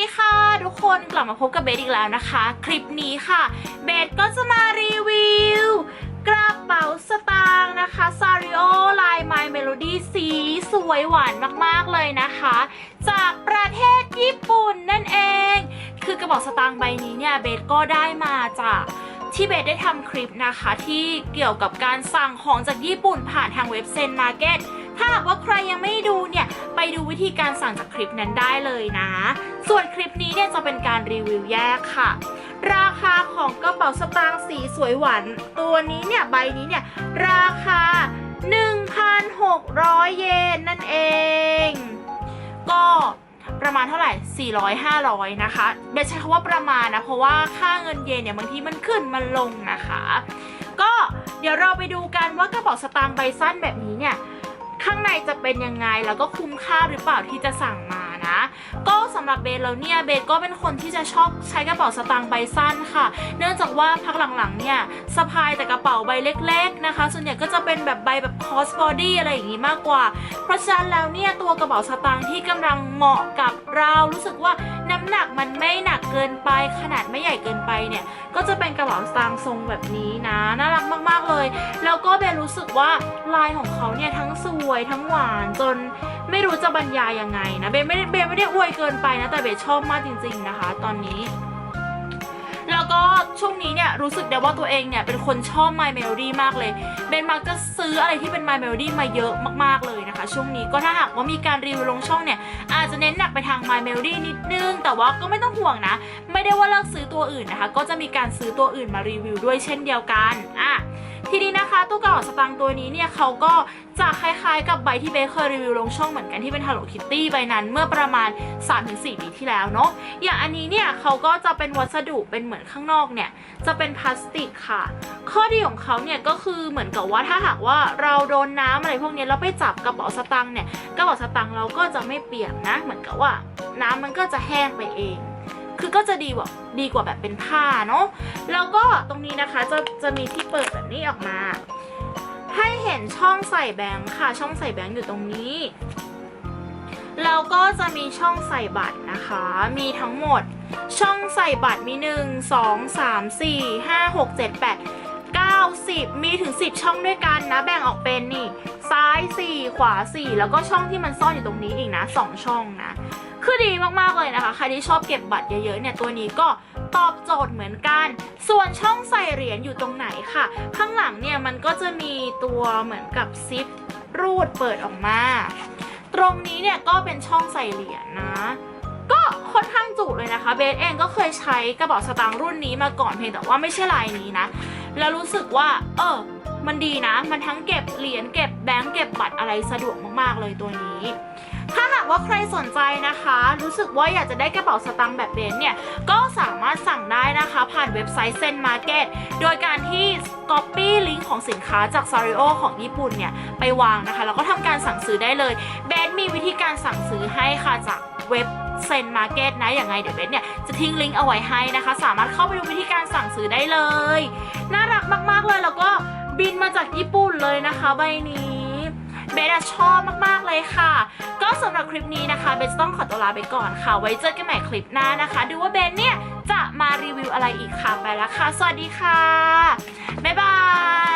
ดีค่ะทุกคนกลับมาพบกับเบสอีกแล้วนะคะ คลิปนี้ค่ะ เบสก็จะมารีวิว กระเป๋าสตางค์นะคะซาริโอลาย My Melody สีสวยหวานมากๆเลยนะคะ จากประเทศญี่ปุ่นนั่นเอง คือกระเป๋าสตางค์ใบนี้เนี่ยเบสก็ได้มาจากที่เบสได้ทำคลิปนะคะ ที่เกี่ยวกับการสั่งของจากญี่ปุ่นผ่านทางเว็บเซนมาร์เก็ต หากว่าใครยังไม่ดูเนี่ย ไปดูวิธีการสั่งจากคลิปนั้นได้เลยนะ ส่วนคลิปนี้เนี่ยจะเป็นการรีวิวแยกค่ะ ราคาของกระเป๋าสตางค์สีสวยหวานตัวนี้เนี่ยใบนี้เนี่ยราคา 1,600 เยนนั่นเอง ก็ประมาณเท่าไหร่ 400 500 นะคะเบสใช้คำว่าประมาณนะ เพราะว่าค่าเงินเยนเนี่ยบางทีมันขึ้นมันลงนะคะ ก็เดี๋ยวเราไปดูกันว่ากระเป๋าสตางค์ใบสั้นแบบนี้เนี่ย ข้างในจะเป็นยังไงแล้วก็คุ้มค่าหรือเปล่าที่จะสั่งมานะ ก็ สำหรับเบสแล้วเนี่ยเบสก็เป็นคนที่จะชอบใช้กระเป๋าสตางค์ใบสั้นค่ะ เนื่องจากว่าพักหลังๆเนี่ยสะพายแต่กระเป๋าใบเล็ก ๆนะคะ ส่วนใหญ่ก็จะเป็นแบบใบแบบคอสบอดี้อะไรอย่างงี้มากกว่า เพราะฉะนั้นแล้วเนี่ยตัวกระเป๋าสตางค์ที่กำลังเหมาะกับเรารู้สึกว่าน้ำหนักมันไม่หนักเกินไป ขนาดไม่ใหญ่เกินไปเนี่ยก็จะเป็นกระเป๋าสตางค์ทรงแบบนี้นะน่ารักมากๆเลย แล้วก็เบนรู้สึกว่าลายของเขาเนี่ยทั้งสวยทั้งหวานจน ไม่รู้จะบรรยายยังไงนะเบนไม่ได้เบนไม่ได้อวยเกินไปนะแต่เบนชอบมากจริง ๆนะคะ ตอนนี้ แล้วก็ช่วงนี้เนี่ยรู้สึกได้ว่าตัวเองเนี่ยเป็นคนชอบ My Melody มากเลยเบนมักจะซื้ออะไรที่เป็น My Melody มาเยอะมากๆเลยนะคะ ช่วงนี้ก็ถ้าหากว่ามีการรีวิวลงช่องเนี่ยอาจจะเน้นหนักไปทาง My Melody นิดนึง แต่ว่าก็ไม่ต้องห่วงนะ ไม่ได้ว่าเลิกซื้อตัวอื่นนะคะ ก็จะมีการซื้อตัวอื่นมารีวิวด้วยเช่นเดียวกันอะทีนี้นะคะตู้กระเป๋าสตางค์ตัวนี้เนี่ยเขาก็จะคล้ายๆกับใบที่เบสเคยรีวิวลงช่องเหมือนกันที่เป็น Hello Kitty ใบนั้นเมื่อประมาณ 3-4ปีที่แล้วเนาะอย่างอันนี้เนี่ยเขาก็จะเป็นวัสดุเป็นเหมือนข้างนอกเนี่ยจะเป็นพลาสติกค่ะ ข้อดีของเขาเนี่ยก็คือเหมือนกับว่าถ้าหากว่าเราโดนน้ำอะไรพวกนี้แล้วไปจับกระเป๋าสตางค์เนี่ยกระเป๋าสตางค์เราก็จะไม่เปียกนะ เหมือนกับว่า น้ำมันก็จะแห้งไปเอง คือก็จะดีกว่าดีกว่าแบบเป็นผ้าเนาะแล้วก็ตรงนี้นะคะจะจะมีที่เปิดแบบนี้ออกมา ให้เห็นช่องใส่แบงค์ค่ะ ช่องใส่แบงค์อยู่ตรงนี้ แล้วก็จะมีช่องใส่บัตรนะคะ มีทั้งหมดช่องใส่บัตรมี 1 2 3 4 5 6 7 8 9 10 มีถึง 10 ช่องด้วยกันนะ แบ่งออกเป็นนี่ ซ้าย 4 ขวา 4 แล้วก็ช่องที่มันซ่อนอยู่ตรงนี้อีกนะ 2 ช่องนะ คือดีมากๆเลยนะคะ ใครที่ชอบเก็บบัตรเยอะๆเนี่ยตัวนี้ก็ตอบโจทย์เหมือนกัน ส่วนช่องใส่เหรียญอยู่ตรงไหนค่ะ ข้างหลังเนี่ยมันก็จะมีตัวเหมือนกับซิปรูดเปิดออกมา รงนี้เนี่ยก็เป็นช่องใส่เหรียญนะ ก็ค่อนข้างจุเลยนะคะ เบสเองก็เคยใช้กระเป๋าสตางค์รุ่นนี้มาก่อนเพียงแต่ว่าไม่ใช่ลายนี้นะ แล้วรู้สึกว่า เออ มันดีนะ มันทั้งเก็บเหรียญเก็บแบงก์เก็บบัตรอะไรสะดวกมากๆเลยตัวนี้ ว่าใครสนใจนะคะ รู้สึกว่าอยากจะได้กระเป๋าสตางค์แบบเบนเนี่ย ก็สามารถสั่งได้นะคะ ผ่านเว็บไซต์เซนมาร์เก็ตโดยการที่ Copy ลิงก์ของสินค้าจาก s a r i o ของญี่ปุ่นเนี่ย ไปวางนะคะ แล้วก็ทำการสั่งซื้อได้เลยเบนมีวิธีการสั่งซื้อให้ค่ะจากเว็บเซนมาร์เก็ตนะอย่างไงเดี๋ยวเบนเนี่ย จะทิ้งลิงก์เอาไว้ให้นะคะ สามารถเข้าไปดูวิธีการสั่งซื้อได้เลย น่ารักมากๆเลยแล้วก็บินมาจากญี่ปุ่นเลยนะคะใบนี้เบสอะชอบมากๆเลยค่ะ สำหรับคลิปนี้นะคะเบนต้องขอตัวลาไปก่อนค่ะ ไว้เจอกันใหม่คลิปหน้านะคะ ดูว่าเบนเนี่ยจะมารีวิวอะไรอีกค่ะไปแล้วค่ะ สวัสดีค่ะ บ๊ายบาย